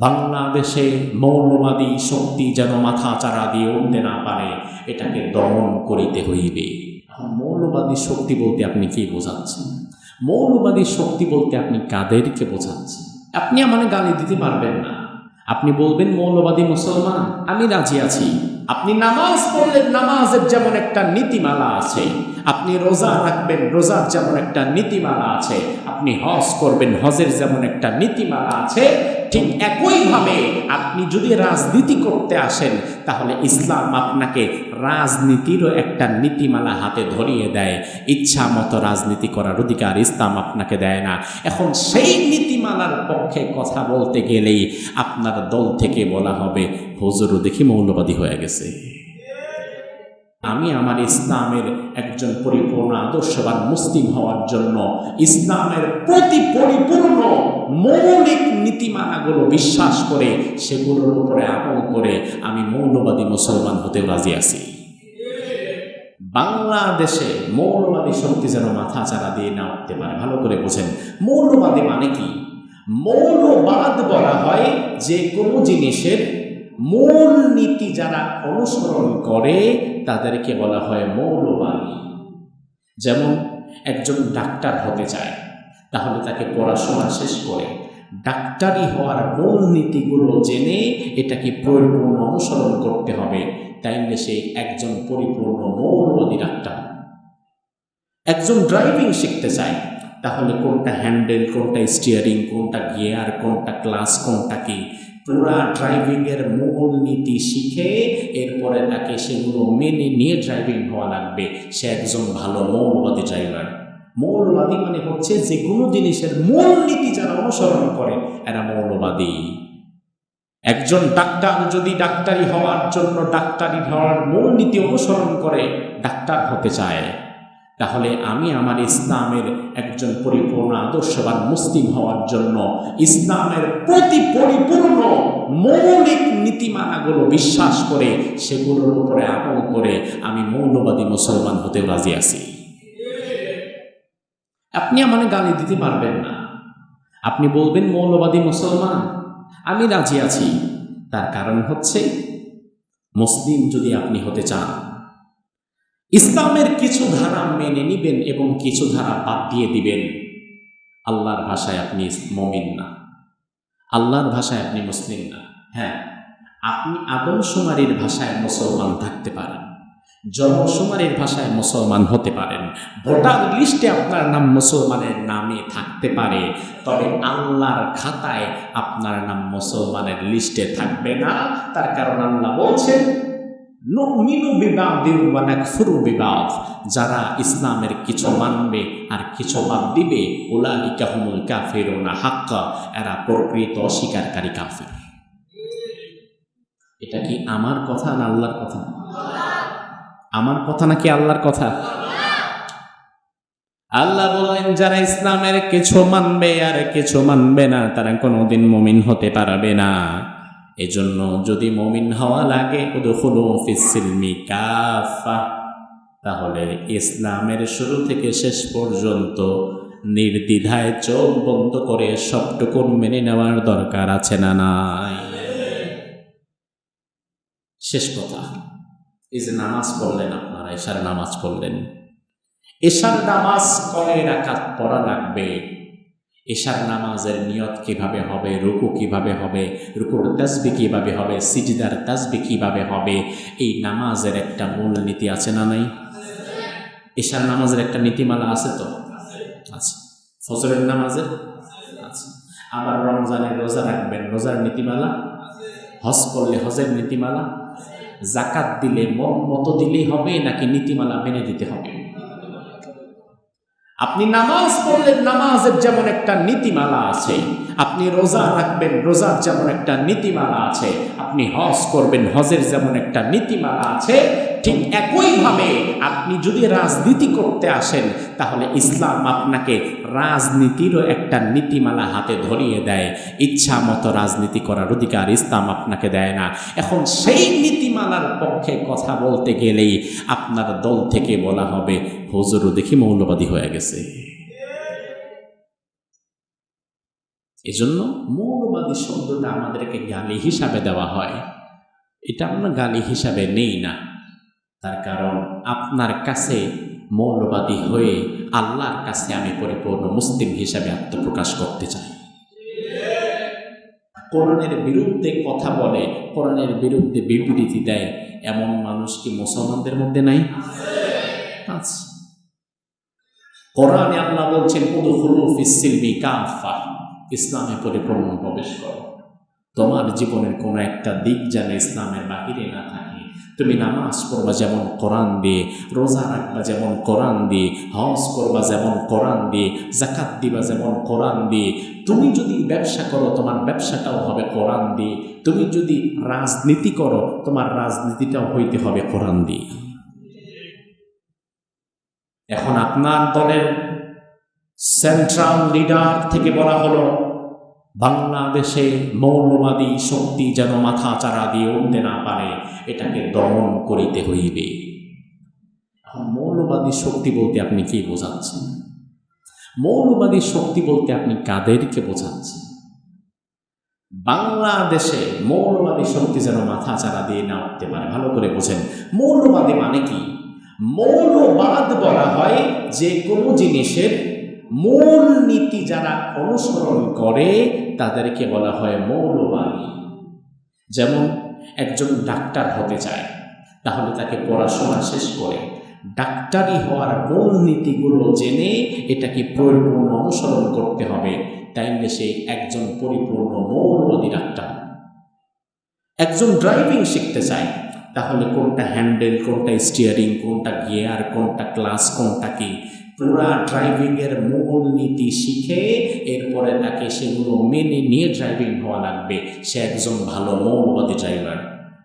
বাংলাদেশে মৌলবাদী শক্তি যেন মাথা চারা দিয়ে উঠতে না পারে, এটাকে দমন করিতে হইবে। মৌলবাদী শক্তি বলতে আপনি কি বোঝাচ্ছেন? মৌলবাদী শক্তি বলতে আপনি কাদেরকে বোঝাচ্ছেন? আপনি আমার গালি দিতে পারবেন না। আপনি বলবেন, মৌলবাদী মুসলমান, আমি রাজি আছি। আপনি নামাজ পড়লেন, নামাজের যেমন একটা নীতিমালা আছে। আপনি রোজা রাখবেন, রোজার যেমন একটা নীতিমালা আছে। আপনি হজ করবেন, হজের যেমন একটা নীতিমালা আছে। ঠিক একইভাবে আপনি যদি রাজনীতি করতে আসেন, তাহলে ইসলাম আপনাকে রাজনীতিরও একটা নীতিমালা হাতে ধরিয়ে দেয়। ইচ্ছা মতো রাজনীতি করার অধিকার ইসলাম আপনাকে দেয় না। এখন সেই নীতিমালার পক্ষে কথা বলতে গেলেই আপনার দল থেকে বলা হবে হুজুরও দেখি মৌলবাদী হয়ে গেছে। আমি আমার ইসলামের একজন পরিপূর্ণ আদর্শবান মুসলিম হওয়ার জন্য ইসলামের প্রতি পরিপূর্ণ মৌলিক নীতিমালাগুলো বিশ্বাস করে সেগুলোর উপরে আমল করে আমি মৌলবাদী মুসলমান হতে রাজি আছি। বাংলাদেশে মৌলবাদী শক্তি যেন মাথা চারা দিয়ে না উঠতে পারে। ভালো করে বোঝেন। মৌলবাদী মানে কি? মৌলবাদ বলা হয় যে কোনো জিনিসের মূল নীতি যারা অনুসরণ করে, তাদেরকে বলা হয় মৌলবাদী। যেমন একজন ডাক্তার হতে চায়, তাহলে তাকে পড়াশোনা শেষ করে। ডাক্তারি হওয়ার মূল নীতিগুলো জেনে এটাকে পরিপূর্ণ অনুসরণ করতে হবে। তাইলে সে একজন পরিপূর্ণ মৌলবাদী ডাক্তার। একজন ড্রাইভিং শিখতে চায়, তাহলে কোনটা হ্যান্ডেল, কোনটা স্টিয়ারিং, কোনটা গিয়ার, কোনটা ক্লাস, কোনটা কি? পুরা ড্রাইভিংয়ের মূল নীতি শিখে এরপরে তাকে সেগুলো মেনে নিয়ে ড্রাইভিং হওয়া লাগবে। সে একজন ভালো মৌলবাদী ড্রাইভার মৌলবাদী মানে হচ্ছে যে কোনো জিনিসের মূল নীতি যারা অনুসরণ করে, এরা মৌলবাদী। একজন ডাক্তার যদি ডাক্তারি হওয়ার জন্য ডাক্তারি হওয়ার মূল নীতি অনুসরণ করে, ডাক্তার হতে চায়। তাহলে আমি আমার ইসলামের একজন পরিপূর্ণ আদর্শবান মুসলিম হওয়ার জন্য ইসলামের প্রতি পরিপূর্ণ মৌলিক নীতিমালাগুলো বিশ্বাস করে সেগুলোর উপরে আমল করে আমি মৌলবাদী মুসলমান হতে রাজি আছি। আপনি আমার গালি দিতে পারবেন না। আপনি বলবেন মৌলবাদী মুসলমান, আমি রাজি আছি। তার কারণ হচ্ছে, মুসলিম যদি আপনি হতে চান ইসলামের কিছু ধারা মেনে নিবেন এবং কিছু ধারা বাদ দিয়ে দিবেন। আল্লাহর ভাষায় আপনি মমিন না। আল্লাহর ভাষায় আপনি মুসলিম না। হ্যাঁ আপনি আদমশুমারির ভাষায় মুসলমান থাকতে পারেন। জনশুমারির ভাষায় মুসলমান হতে পারেন। ভোটার লিস্টে আপনার নাম মুসলমানের নামে থাকতে পারে, তবে আল্লাহর খাতায় আপনার নাম মুসলমানের লিস্টে থাকবে না। তার কারণ আল্লাহ বলছেন যারা ইসলামের কিছু মানবে আর কিছু বাদ দিবে হুমুল কাফিরুনা হাক্কা। এরা প্রকৃত অস্বীকারী কাফের। এটা কি আমার কথা না আল্লাহর কথা? আমার কথা নাকি আল্লাহর কথা? আল্লাহ বললেন, যারা ইসলামের কিছু মানবে আর কিছু মানবে না, তারা কোনোদিন মমিন হতে পারবে না। এজন্য যদি মমিন হওয়া লাগে তাহলে ইসলামের শুরু থেকে শেষ পর্যন্ত নির্দ্বিধায় চোখ বন্ধ করে সবটুকুন মেনে নেওয়ার দরকার আছে না নাই? শেষ কথা, এই যে নামাজ পড়লেন আপনারা, এশার নামাজ পড়লেন। এশার নামাজ কয় রাকাত পড়া লাগবে? এশার নামাজের নিয়ত কীভাবে হবে, রুকু কীভাবে হবে, রুকুর তাসবি কীভাবে হবে, সিজদার তাসবি কীভাবে হবে, এই নামাজের একটা মূল নীতি আছে না নাই? এশার নামাজের একটা নীতিমালা আছে তো? আছে। ফজরের নামাজের? আছে। আবার রমজানের রোজা রাখবেন, রোজার নীতিমালা? হজ করলে হজের নীতিমালা? জাকাত দিলে মন মতো দিলেই হবে নাকি নীতিমালা মেনে দিতে হবে? আপনি নামাজ পড়লেন, নামাজের যেমন একটা নীতিমালা আছে, আপনি রোজা রাখবেন, রোজার যেমন একটা নীতিমালা আছে, আপনি হজ করবেন, হজের যেমন একটা নীতিমালা আছে ঠিক একইভাবে আপনি যদি রাজনীতি করতে আসেন, তাহলে ইসলাম আপনাকে রাজনীতিরও একটা নীতিমালা হাতে ধরিয়ে দেয়। ইচ্ছা মতো রাজনীতি করার অধিকার ইসলাম আপনাকে দেয় না। এখন সেই নীতিমালার পক্ষে কথা বলতে গেলেই আপনার দল থেকে বলা হবে হুজুরও দেখি মৌলবাদী হয়ে গেছে। এজন্য মৌলবাদী শব্দটা আমাদেরকে গালি হিসাবে দেওয়া হয়। এটা আমরা গালি হিসাবে নেই না। তার কারণ আপনার কাছে মৌলবাদী হয়ে আল্লাহর কাছে আমি পরিপূর্ণ মুসলিম হিসাবে আত্মপ্রকাশ করতে চাই। কোরআনের বিরুদ্ধে কথা বলে, কোরআনের বিরুদ্ধে বিবৃতি দেয়, এমন মানুষ কি মুসলমানদের মধ্যে নাই? আছে। কোরআনে আল্লাহ বলছেন ফিস-সিলমি কাফা ইসলামে পরিপূর্ণ প্রবেশ করো। তোমার জীবনের কোনো একটা দিক যেন ইসলামের বাহিরে না থাকে। তুমি নামাজ পড়বা যেমন কোরআন দিয়ে, রোজা রাখবা যেমন কোরআন দিয়ে, হজ করবা যেমন কোরআন দিয়ে জাকাত দিবা যেমন কোরআন দিয়ে। তুমি যদি ব্যবসা করো, তোমার ব্যবসাটাও হবে কোরআন দিয়ে। তুমি যদি রাজনীতি করো, তোমার রাজনীতিটাও হইতে হবে কোরআন দিয়ে। এখন আপনার দলের সেন্ট্রাল লিডার থেকে বলা হলো বাংলাদেশে মৌলবাদী শক্তি যেন মাথা চারা দিয়ে উঠতে না পারে, এটাকে দমন করিতে হইবে। মৌলবাদী শক্তি বলতে আপনি কি বোঝাচ্ছেন? মৌলবাদী শক্তি বলতে আপনি কাদেরকে বোঝাচ্ছেন? বাংলাদেশে মৌলবাদী শক্তি যেন মাথা চারা দিয়ে না উঠতে পারে, ভালো করে বোঝেন। মৌলবাদী মানে কি? মৌলবাদ বলা হয় যে কোনো জিনিসের মূল নীতি যারা অনুসরণ করে তাদেরকে বলা হয় মৌলবাদী। যেমন একজন ডাক্তার হতে চায়, তাহলে তাকে পড়াশোনা শেষ করে ডাক্তারি হওয়ার মূল নীতিগুলো জেনে এটাকে পরিপূর্ণ অনুসরণ করতে হবে। তাইলে সে একজন পরিপূর্ণ মৌলবাদী ডাক্তার। একজন ড্রাইভিং শিখতে চায়, তাহলে কোনটা হ্যান্ডেল, কোনটা স্টিয়ারিং, কোনটা গিয়ার, কোনটা ক্লাস, কোনটা কি? পুরা ড্রাইভিংয়ের মূল নীতি শিখে এরপরে তাকে সেগুলো মেনে নিয়ে ড্রাইভিং হওয়া লাগবে। সে একজন ভালো মৌলবাদী ড্রাইভার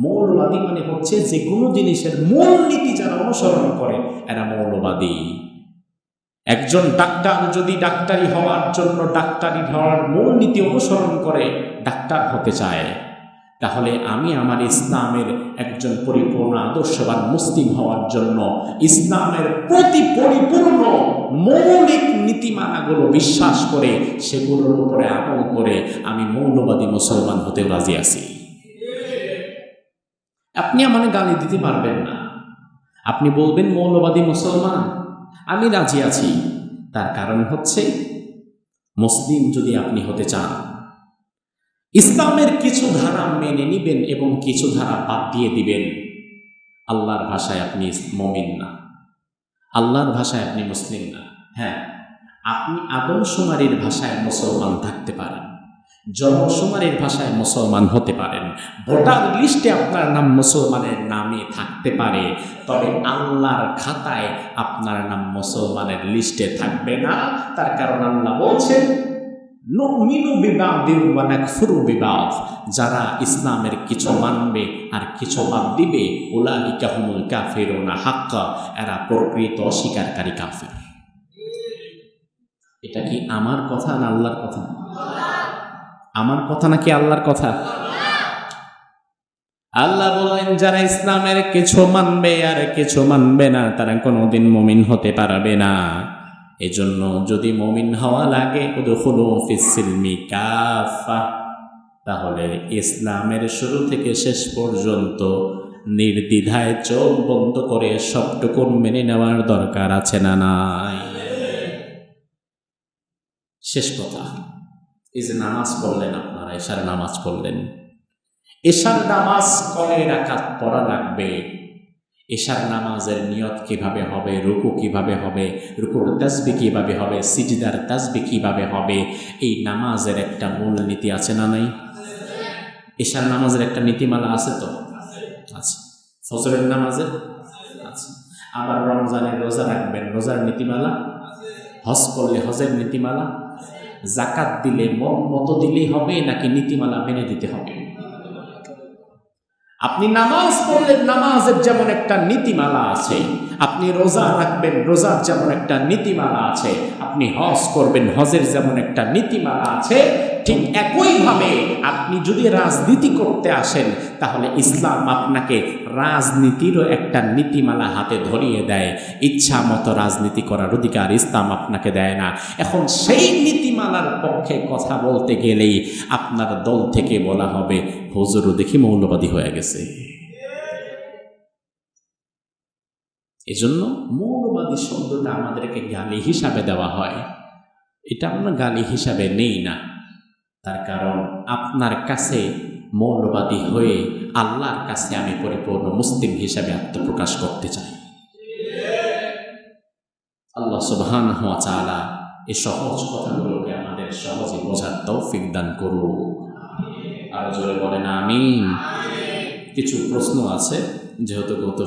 মৌলবাদী মানে হচ্ছে যে কোনো জিনিসের মূল নীতি যারা অনুসরণ করে, এরা মৌলবাদী। একজন ডাক্তার যদি ডাক্তারি হওয়ার জন্য ডাক্তারি হওয়ার মূল নীতি অনুসরণ করে, ডাক্তার হতে চায়। তাহলে আমি আমার ইসলামের একজন পরিপূর্ণ আদর্শবান মুসলিম হওয়ার জন্য ইসলামের প্রতি পরিপূর্ণ মৌলিক নীতিমালাগুলো বিশ্বাস করে সেগুলোর উপরে আমল করে আমি মৌলবাদী মুসলমান হতে রাজি আছি। আপনি আমাকে গালি দিতে পারবেন না। আপনি বলবেন মৌলবাদী মুসলমান, আমি রাজি আছি। তার কারণ হচ্ছে, মুসলিম যদি আপনি হতে চান ইসলামের কিছু ধারা মেনে নিবেন এবং কিছু ধারা বাদ দিয়ে দিবেন। আল্লাহর ভাষায় আপনি মমিন না। আল্লাহর ভাষায় আপনি মুসলিম না। হ্যাঁ আপনি আদমশুমারির ভাষায় মুসলমান থাকতে পারেন। জনশুমারির ভাষায় মুসলমান হতে পারেন। ভোটার লিস্টে আপনার নাম মুসলমানের নামে থাকতে পারে, তবে আল্লাহর খাতায় আপনার নাম মুসলমানের লিস্টে থাকবে না। তার কারণ আল্লাহ বলছেন যারা ইসলামের কিছু মানবে আর কিছু বাদ দিবে, উলাইকা হুমুল কাফিরুনা হাক্কা। এরা প্রকৃত অস্বীকারী কাফের। এটা কি আমার কথা না আল্লাহর কথা? আমার কথা নাকি আল্লাহর কথা? আল্লাহ বললেন, যারা ইসলামের কিছু মানবে আর কিছু মানবে না, তারা কোনোদিন মমিন হতে পারবে না। এজন্য যদি মমিন হওয়া লাগে তাহলে ইসলামের শুরু থেকে শেষ পর্যন্ত নির্দ্বিধায় চোখ বন্ধ করে সবটুকুন মেনে নেওয়ার দরকার আছে না নাই? শেষ কথা। এই যে নামাজ পড়লেন আপনারা, এশার নামাজ পড়লেন। এশার নামাজ কয় রাকাত পড়া লাগবে? এশার নামাজের নিয়ত কীভাবে হবে, রুকু কীভাবে হবে, রুকুর তাসবি কীভাবে হবে, সিজদার তাসবি কীভাবে হবে, এই নামাজের একটা মূল নীতি আছে না নাই? এশার নামাজের একটা নীতিমালা আছে তো? আছে। ফজরের নামাজের? আছে। আবার রমজানের রোজা রাখবেন, রোজার নীতিমালা? হজ করলে হজের নীতিমালা? জাকাত দিলে মন মতো দিলেই হবে নাকি নীতিমালা মেনে দিতে হবে? আপনি নামাজ পড়লেন, নামাজের যেমন একটা নীতিমালা আছে, আপনি রোজা রাখবেন, রোজার যেমন একটা নীতিমালা আছে, আপনি হজ করবেন, হজের যেমন একটা নীতিমালা আছে ঠিক একইভাবে আপনি যদি রাজনীতি করতে আসেন, তাহলে ইসলাম আপনাকে রাজনীতিরও একটা নীতিমালা হাতে ধরিয়ে দেয়। ইচ্ছা মতো রাজনীতি করার অধিকার ইসলাম আপনাকে দেয় না। এখন সেই নীতিমালার পক্ষে কথা বলতে গেলেই আপনার দল থেকে বলা হবে হুজুরও দেখি মৌলবাদী হয়ে গেছে। এজন্য মৌলবাদী শব্দটা আমাদেরকে গালি হিসাবে দেওয়া হয়। এটা আমরা গালি হিসাবে নেই না। তার কারণ আপনার কাছে মৌলবাদী হয়ে আল্লাহর কাছে আমি পরিপূর্ণ মুসলিম হিসাবে আত্মপ্রকাশ করতে চাই। আল্লাহ সুবহান হওয়া চালা এই সহজ কথাগুলোকে আমাদের সহজে বোঝার তৌফিক দান করুক। আর জোরে বলেন আমি কিছু প্রশ্ন আছে, যেহেতু গত